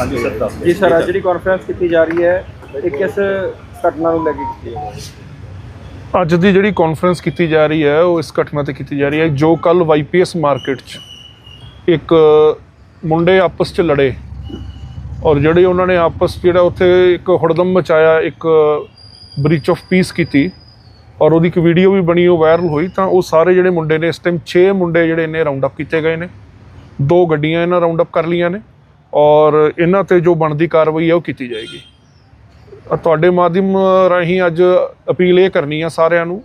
ਹਾਂਜੀ ਸਰ ਦੱਸ ਜੀ ਸਰ, ਅੱਜ ਜਿਹੜੀ ਕਾਨਫਰੰਸ ਕੀਤੀ ਜਾ ਰਹੀ ਹੈ, ਇਹ ਕਿਸ ਘਟਨਾ ਨੂੰ ਲੈ ਕੇ ਕੀਤੀ ਹੈ? ਅੱਜ ਦੀ ਜਿਹੜੀ ਕਾਨਫਰੰਸ ਕੀਤੀ ਜਾ ਰਹੀ ਹੈ, ਉਹ ਇਸ ਘਟਨਾ ਤੇ ਕੀਤੀ ਜਾ ਰਹੀ ਹੈ ਜੋ ਕੱਲ ਵਾਈਪੀਐਸ ਮਾਰਕੀਟ 'ਚ ਇੱਕ ਮੁੰਡੇ ਆਪਸ 'ਚ ਲੜੇ ਔਰ ਜਿਹੜੇ ਉਹਨਾਂ ਨੇ ਆਪਸ ਜਿਹੜਾ ਉੱਥੇ ਇੱਕ ਹੁੜਦਮ ਮਚਾਇਆ, ਇੱਕ ਬ੍ਰੀਚ ਆਫ ਪੀਸ ਕੀਤੀ ਔਰ ਉਹਦੀ ਇੱਕ ਵੀਡੀਓ ਵੀ ਬਣੀ, ਉਹ ਵਾਇਰਲ ਹੋਈ, ਤਾਂ ਉਹ ਸਾਰੇ ਜਿਹੜੇ ਮੁੰਡੇ ਨੇ, ਇਸ ਟਾਈਮ 6 ਮੁੰਡੇ ਜਿਹੜੇ ਨੇ ਰਾਉਂਡ ਅਪ ਕੀਤੇ ਗਏ ਨੇ। ਦੋ ਗੱਡੀਆਂ ਇਹਨਾਂ ਰਾਉਂਡ ਅਪ ਕਰ ਲਈਆਂ ਨੇ। ਔਰ ਇਹਨਾਂ ਤੇ ਜੋ ਬਣਦੀ ਕਾਰਵਾਈ ਹੈ ਉਹ ਕੀਤੀ ਜਾਏਗੀ। ਤੁਹਾਡੇ ਮਾਧਿਅਮ ਰਾਹੀਂ ਅੱਜ ਅਪੀਲ ਇਹ ਕਰਨੀ ਆ ਸਾਰਿਆਂ ਨੂੰ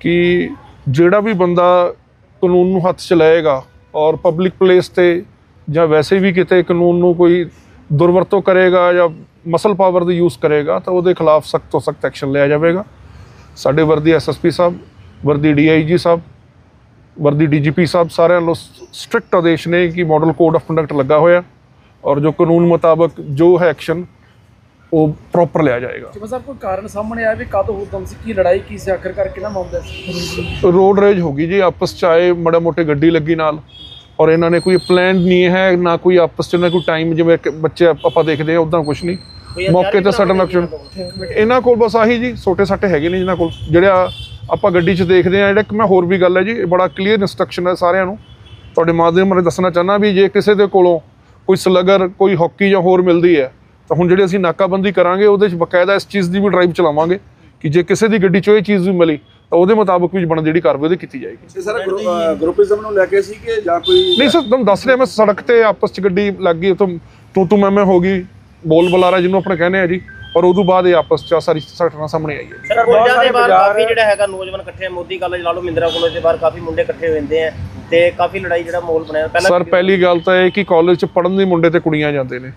ਕਿ ਜਿਹੜਾ ਵੀ ਬੰਦਾ ਕਾਨੂੰਨ ਨੂੰ ਹੱਥ 'ਚ ਲਏਗਾ ਔਰ ਪਬਲਿਕ ਪਲੇਸ ਤੇ ਜਾਂ ਵੈਸੇ ਵੀ ਕਿਤੇ ਕਾਨੂੰਨ ਨੂੰ ਕੋਈ ਦੁਰਵਰਤੋਂ ਕਰੇਗਾ ਜਾਂ ਮਸਲ ਪਾਵਰ ਦਾ ਯੂਜ਼ ਕਰੇਗਾ ਤਾਂ ਉਹਦੇ ਖਿਲਾਫ ਸਖਤ ਤੋਂ ਸਖਤ ਐਕਸ਼ਨ ਲਿਆ ਜਾਵੇਗਾ। ਸਾਡੇ ਵਰਦੀ ਐਸਐਸਪੀ ਸਾਹਿਬ, ਵਰਦੀ ਡੀਆਈਜੀ ਸਾਹਿਬ, ਵਰਦੀ ਡੀਜੀਪੀ ਸਾਹਿਬ ਸਾਰਿਆਂ ਨੂੰ ਸਟ੍ਰਿਕਟ ਆਦੇਸ਼ ਨੇ ਕਿ ਮਾਡਲ ਕੋਡ ਆਫ ਕੰਡਕਟ ਲੱਗਾ ਹੋਇਆ। ਔਰ ਜੋ ਕਾਨੂੰਨ ਮੁਤਾਬਕ ਜੋ ਹੈ ਐਕਸ਼ਨ ਉਹ ਪ੍ਰੋਪਰ ਲਿਆ ਜਾਏਗਾ। ਜਿਵੇਂ ਸਾਹਿਬ ਕੋਈ ਕਾਰਨ ਸਾਹਮਣੇ ਆਇਆ ਵੀ ਕਦ ਹੁਕਮ ਸੀ ਕੀ ਲੜਾਈ ਕੀ ਸੀ ਆਖਰਕਾਰ ਕਿਹਨਾਂ ਮਾਮਲਾ ਸੀ ਰੋਡ ਰੇਜ ਹੋ ਗਈ ਜੀ ਆਪਸ ਚ ਆਏ ਮੜਾ ਮੋਟੇ ਗੱਡੀ ਲੱਗੀ ਨਾਲ ਔਰ ਇਹਨਾਂ ਨੇ ਕੋਈ ਪਲਾਨ ਨਹੀਂ ਹੈ ਨਾ ਕੋਈ ਆਪਸ ਚ ਨਾ ਕੋਈ ਟਾਈਮ ਜਿਵੇਂ ਬੱਚੇ ਆਪਾਂ ਦੇਖਦੇ ਆ ਉਦਾਂ ਕੁਝ ਨਹੀਂ। ਮੌਕੇ ਤੇ ਸਡਨ ਐਕਸ਼ਨ ਇਹਨਾਂ ਕੋਲ ਬਸ ਆਹੀ ਜੀ ਛੋਟੇ ਸੱਟੇ ਹੈਗੇ ਨੇ ਜਿਨ੍ਹਾਂ ਕੋਲ ਜਿਹੜਾ ਆਪਾਂ ਗੱਡੀ 'ਚ ਦੇਖਦੇ ਆ ਜਿਹੜਾ ਕਿ ਮੈਂ ਹੋਰ ਵੀ ਗੱਲ ਹੈ ਜੀ ਇਹ ਬੜਾ ਕਲੀਅਰ ਇਨਸਟਰਕਸ਼ਨ ਹੈ ਸਾਰਿਆਂ ਨੂੰ। ਤੁਹਾਡੇ ਮਾਧਿਅਮ ਰਾਹੀਂ ਦੱਸਣਾ ਚਾਹੁੰਦਾ ਵੀ ਜੇ ਕਿਸੇ ਦੇ ਕੋਲੋਂ ਕੋਈ ਸਲਗਰ ਕੋਈ ਹਾਕੀ ਜਾਂ ਹੋਰ ਮਿਲਦੀ ਹੈ ਤਾਂ ਹੁਣ ਜਿਹੜੇ ਅਸੀਂ ਨਾਕਾਬੰਦੀ ਕਰਾਂਗੇ ਉਹਦੇ 'ਚ ਬਕਾਇਦਾ ਇਸ ਚੀਜ਼ ਦੀ ਵੀ ਡਰਾਈਵ ਚਲਾਵਾਂਗੇ ਕਿ ਜੇ ਕਿਸੇ ਦੀ ਗੱਡੀ 'ਚੋਂ ਇਹ ਚੀਜ਼ ਵੀ ਮਿਲੀ ਤਾਂ ਉਹਦੇ ਮੁਤਾਬਕ ਵੀ ਬਣਦੀ ਜਿਹੜੀ ਕਾਰਵਾਈ ਉਹਦੀ ਕੀਤੀ ਜਾਏਗੀ। ਇਹ ਸਾਰਾ ਗਰੁੱਪਿਜ਼ਮ ਨੂੰ ਲੈ ਕੇ ਸੀ ਕਿ ਜਾਂ ਕੋਈ ਨਹੀਂ ਸਰ ਤੁਹਾਨੂੰ ਦੱਸ ਰਿਹਾ ਮੈਂ ਸੜਕ ਤੇ ਆਪਸ ਚ ਗੱਡੀ ਲੱਗ ਗਈ ਤੋਂ ਤੂੰ ਤੂੰ ਮੈਂ ਮੈਂ ਹੋ ਗਈ ਬੋਲ ਬੁਲਾਰਾ ਜਿਹਨੂੰ ਆਪਣੇ ਕਹਿੰਦੇ ਆ ਜੀ ਔਰ ਉਦੋਂ ਬਾਅਦ ਇਹ ਆਪਸ ਚ ਸਾਰੀ ਘਟਨਾ ਸਾਹਮਣੇ ਆਈ ਹੈ। ਸਰ ਕੋਲਜਾਂ ਦੇ ਬਾਹਰ ਕਾਫੀ ਜਿਹੜਾ ਹੈਗਾ ਨੌਜਵਾਨ ਇਕੱਠੇ ਮੋਦੀ ਕਾਲਜ ਲਾ ਲਓ ਮਿੰਦਰਾ ਕਾਲਜ ਦੇ ਬਾਹਰ ਕਾਫੀ ਮੁੰਡੇ ਇਕੱਠੇ ਹੁੰਦੇ ਆ। ਤੇ ਕਾਫੀ ਲੜਾਈ ਜਿਹੜਾ ਮਾਹੌਲ ਬਣਿਆ ਪਹਿਲਾਂ ਸਰ ਪਹਿਲੀ ਗੱਲ ਤਾਂ ਇਹ ਕਿ ਕਾਲਜ ਚ ਪੜਨ ਦੇ ਮੁੰਡੇ ਤੇ ਕੁੜੀਆਂ ਜਾਂਦੇ ਨੇ।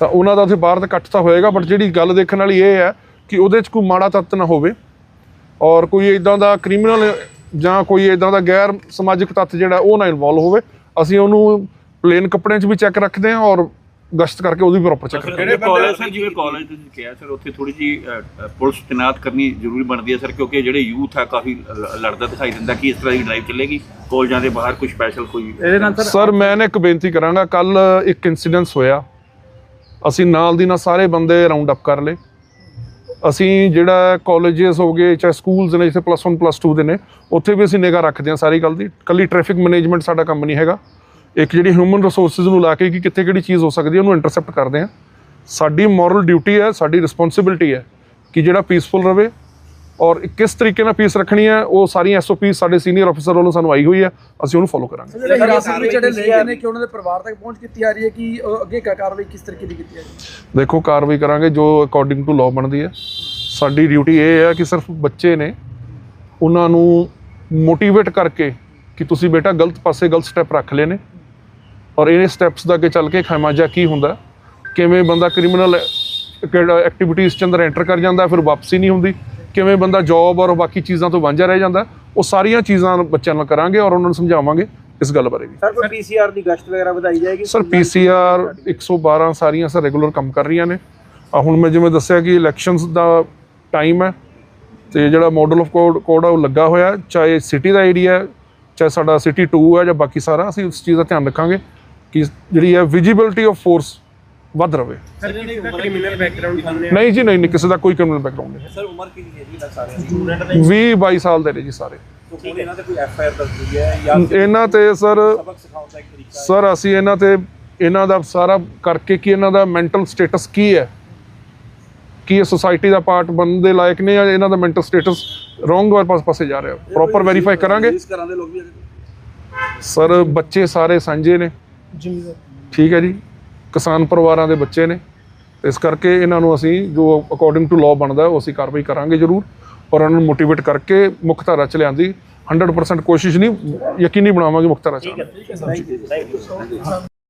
ਤਾਂ ਉਹਨਾਂ ਦਾ ਉੱਥੇ ਬਾਹਰ ਤਾਂ ਇਕੱਠ ਤਾਂ ਹੋਏਗਾ ਬਟ ਜਿਹੜੀ ਗੱਲ ਦੇਖਣ ਵਾਲੀ ਇਹ ਹੈ ਕਿ ਉਹਦੇ ਚ ਕੋਈ ਮਾੜਾ ਤੱਤ ਨਾ ਹੋਵੇ ਔਰ ਕੋਈ ਇਦਾਂ ਦਾ ਕ੍ਰਿਮੀਨਲ ਜਾਂ ਕੋਈ ਇਦਾਂ ਦਾ ਗੈਰ ਸਮਾਜਿਕ ਤੱਤ ਜਿਹੜਾ ਉਹ ਨਾ ਇਨਵੋਲਵ ਹੋਵੇ। ਅਸੀਂ ਉਹਨੂੰ ਪਲੇਨ ਕੱਪੜਿਆਂ 'ਚ ਵੀ ਚੈੱਕ ਰੱਖਦੇ ਹਾਂ ਔਰ ਗਸ਼ਤ ਕਰਕੇ ਉਹਦੀ ਪ੍ਰੋਪਰ ਚੈੱਕ ਕਰਦੇ ਹਾਂ ਜਿਹੜੇ ਕਾਲਜ ਸਰ ਜਿਵੇਂ ਕਾਲਜ ਤੁਸੀਂ ਕਿਹਾ ਸਰ ਉੱਥੇ ਥੋੜੀ ਜੀ ਪੁਲਿਸ ਤੈਨਾਤ ਕਰਨੀ ਜ਼ਰੂਰੀ ਬਣਦੀ ਹੈ ਸਰ ਕਿਉਂਕਿ ਜਿਹੜੇ ਯੂਥ ਹੈ ਕਾਫੀ ਲੜਦਾ ਦਿਖਾਈ ਦਿੰਦਾ ਕਿ ਇਸ ਤਰ੍ਹਾਂ ਦੀ ਡਰਾਈਵ ਚੱਲੇਗੀ ਕਾਲਜਾਂ ਦੇ ਬਾਹਰ ਕੋਈ ਸਪੈਸ਼ਲ ਕੋਈ ਇਹਦੇ ਨਾਲ ਸਰ ਮੈਂ ਨਾ ਇੱਕ ਬੇਨਤੀ ਕਰਾਂਗਾ ਕੱਲ ਇੱਕ ਇਨਸੀਡੈਂਸ ਹੋਇਆ। ਅਸੀਂ ਨਾਲ ਦੀ ਨਾਲ ਸਾਰੇ ਬੰਦੇ ਰਾਉਂਡ ਅਪ ਕਰ ਲਏ। ਅਸੀਂ ਜਿਹੜਾ ਕਾਲਜਸ ਹੋ ਗਏ ਚਾਹੇ ਸਕੂਲਸ ਨੇ ਜਿੱਥੇ ਪਲੱਸ 1 ਪਲੱਸ 2 ਦੇ ਨੇ ਉੱਥੇ ਵੀ ਅਸੀਂ ਨਿਗਾਹ ਰੱਖਦੇ ਹਾਂ ਸਾਰੀ ਗੱਲ ਦੀ। ਕੱਲੀ ਟ੍ਰੈਫਿਕ ਮੈਨੇਜਮੈਂਟ ਸਾਡਾ ਕੰਮ ਨਹੀਂ ਹੈਗਾ। ਇੱਕ ਜਿਹੜੀ ਹਿਊਮਨ ਰਿਸੋਰਸਸ ਨੂੰ ਲਾ ਕੇ ਕਿ ਕਿੱਥੇ ਕਿਹੜੀ ਚੀਜ਼ ਹੋ ਸਕਦੀ ਹੈ ਉਹਨੂੰ ਇੰਟਰਸੈਪਟ ਕਰਦੇ ਹਾਂ। ਸਾਡੀ ਮੋਰਲ ਡਿਊਟੀ ਹੈ ਸਾਡੀ ਰਿਸਪੌਂਸਿਬਿਲਟੀ ਹੈ ਕਿ ਜਿਹੜਾ ਪੀਸਫੁਲ ਰਵੇ ਔਰ ਕਿਸ ਤਰੀਕੇ ਨਾਲ ਪੀਸ ਰੱਖਣੀ ਹੈ ਉਹ ਸਾਰੀਆਂ ਐਸਓਪੀ ਸਾਡੇ ਸੀਨੀਅਰ ਅਫਸਰ ਵੱਲੋਂ ਸਾਨੂੰ ਆਈ ਹੋਈ ਹੈ ਅਸੀਂ ਉਹਨੂੰ ਫੋਲੋ ਕਰਾਂਗੇ। ਜਿਹੜੇ ਹਿਰਾਸਤ ਵਿੱਚ ਜਿਹੜੇ ਲੈ ਗਏ ਨੇ ਕਿ ਉਹਨਾਂ ਦੇ ਪਰਿਵਾਰ ਤੱਕ ਪਹੁੰਚ ਕੀਤੀ ਜਾ ਰਹੀ ਹੈ ਕਿ ਅੱਗੇ ਕਾਰਵਾਈ ਕਿਸ ਤਰੀਕੇ ਦੀ ਕੀਤੀ ਜਾ ਰਹੀ ਹੈ? ਦੇਖੋ ਕਾਰਵਾਈ ਕਰਾਂਗੇ ਜੋ ਅਕੋਰਡਿੰਗ ਟੂ ਲਾਅ ਬਣਦੀ ਹੈ। ਸਾਡੀ ਡਿਊਟੀ ਇਹ ਹੈ ਕਿ ਸਿਰਫ ਬੱਚੇ ਨੇ ਉਹਨਾਂ ਨੂੰ ਮੋਟੀਵੇਟ ਕਰਕੇ ਕਿ ਤੁਸੀਂ ਬੇਟਾ ਗਲਤ ਪਾਸੇ ਗਲਤ ਸਟੈਪ ਰੱਖ ਲਏ ਨੇ। ਔਰ ਇਹ ਸਟੈਪਸ ਦਾ ਅੱਗੇ ਚੱਲ ਕੇ ਖਮਾਜਾ ਕੀ ਹੁੰਦਾ? ਕਿਵੇਂ ਬੰਦਾ ਕ੍ਰਿਮੀਨਲ ਐਕਟੀਵਿਟੀਜ਼ ਚ ਅੰਦਰ ਐਂਟਰ ਕਰ ਜਾਂਦਾ ਫਿਰ ਵਾਪਸੀ ਨਹੀਂ ਹੁੰਦੀ। ਕਿਵੇਂ ਬੰਦਾ ਜੌਬ ਔਰ ਬਾਕੀ ਚੀਜ਼ਾਂ ਤੋਂ ਵਾਂਝਾ ਰਹਿ ਜਾਂਦਾ ਉਹ ਸਾਰੀਆਂ ਚੀਜ਼ਾਂ ਬੱਚਿਆਂ ਨਾਲ ਕਰਾਂਗੇ ਔਰ ਉਹਨਾਂ ਨੂੰ ਸਮਝਾਵਾਂਗੇ ਇਸ ਗੱਲ ਬਾਰੇ ਵੀ। ਸਰ ਕੋਈ ਪੀਸੀਆਰ ਦੀ ਗਸ਼ਤ ਵਗੈਰਾ ਵਧਾਈ ਜਾਏਗੀ? ਸਰ ਪੀਸੀਆਰ 112 ਸਾਰੀਆਂ ਸਰ ਰੈਗੂਲਰ ਕੰਮ ਕਰ ਰਹੀਆਂ ਨੇ। ਆ ਹੁਣ ਮੈਂ ਜਿਵੇਂ ਦੱਸਿਆ ਕਿ ਇਲੈਕਸ਼ਨਸ ਦਾ ਟਾਈਮ ਹੈ ਤੇ ਜਿਹੜਾ ਮਾਡਲ ਆਫ ਕੋਡ ਕੋਡ ਆ ਉਹ ਲੱਗਾ ਹੋਇਆ ਚਾਹੇ ਸਿਟੀ ਦਾ ਏਰੀਆ ਚਾਹੇ ਸਾਡਾ ਸਿਟੀ 2 ਹੈ ਜਾਂ ਬਾਕੀ ਸਾਰਾ ਅਸੀਂ ਉਸ ਚੀਜ਼ ਦਾ ਧਿਆਨ ਰੱਖਾਂਗੇ। ਕਿ ਜਿਹੜੀ ਹੈ ਵਿਜੀਬਿਲਟੀ ਆਫ ਫੋਰਸ ਵੱਧ ਰਵੇ। ਕ੍ਰਿਮੀਨਲ ਬੈਕਗ੍ਰਾਉਂਡ ਸਾਹਮਣੇ ਨਹੀਂ ਜੀ ਨਹੀਂ ਨਹੀਂ ਕਿਸੇ ਦਾ ਕੋਈ ਕ੍ਰਿਮੀਨਲ ਬੈਕਗ੍ਰਾਉਂਡ ਨਹੀਂ। ਸਰ ਉਮਰ ਕਿੰਨੀ ਹੈ ਜੀ ਸਾਰਿਆਂ ਦੀ? 20 22 ਸਾਲ ਦੇ ਨੇ ਜੀ ਸਾਰੇ। ਇਹਨਾਂ ਤੇ ਕੋਈ ਐਫ ਆਈ ਆਰ ਦਰਜ ਹੋਈ ਹੈ ਜਾਂ ਇਹਨਾਂ ਤੇ ਸਰ ਸਬਕ ਸਿਖਾਉਣ ਦਾ ਇੱਕ ਤਰੀਕਾ ਸਰ ਅਸੀਂ ਇਹਨਾਂ ਤੇ ਇਹਨਾਂ ਦਾ ਸਾਰਾ ਕਰਕੇ ਕਿ ਇਹਨਾਂ ਦਾ ਮੈਂਟਲ ਸਟੇਟਸ ਕੀ ਹੈ? ਕੀ ਇਹ ਸੁਸਾਇਟੀ ਦਾ ਪਾਰਟ ਬਣਨ ਦੇ ਲਾਇਕ ਨੇ ਜਾਂ ਇਹਨਾਂ ਦਾ ਮੈਂਟਲ ਸਟੇਟਸ ਰੋਂਗ ਪਾਸ ਪਾਸੇ ਜਾ ਰਿਹਾ? ਪ੍ਰੋਪਰ ਵੈਰੀਫਾਈ ਕਰਾਂਗੇ? ਲੋਕ ਵੀ। ਸਰ ਬੱਚੇ ਸਾਰੇ ਸਾਂਝੇ ਨੇ। ਠੀਕ ਹੈ ਜੀ। ਕਿਸਾਨ ਪਰਿਵਾਰਾਂ ਦੇ ਬੱਚੇ ਨੇ। ਇਸ ਕਰਕੇ ਇਹਨਾਂ ਨੂੰ ਅਸੀਂ ਜੋ ਅਕੋਰਡਿੰਗ ਟੂ ਲਾਅ ਬਣਦਾ ਉਹ ਅਸੀਂ ਕਾਰਵਾਈ ਕਰਾਂਗੇ ਜ਼ਰੂਰ। ਔਰ ਉਹਨਾਂ ਨੂੰ ਮੋਟੀਵੇਟ ਕਰਕੇ ਮੁੱਖ ਧਾਰਾ ਚ ਲਿਆਂਦੀ। 100% ਕੋਸ਼ਿਸ਼ ਨਹੀਂ ਯਕੀਨੀ ਬਣਾਵਾਂਗੇ ਮੁੱਖ ਧਾਰਾ ਚ। Thank you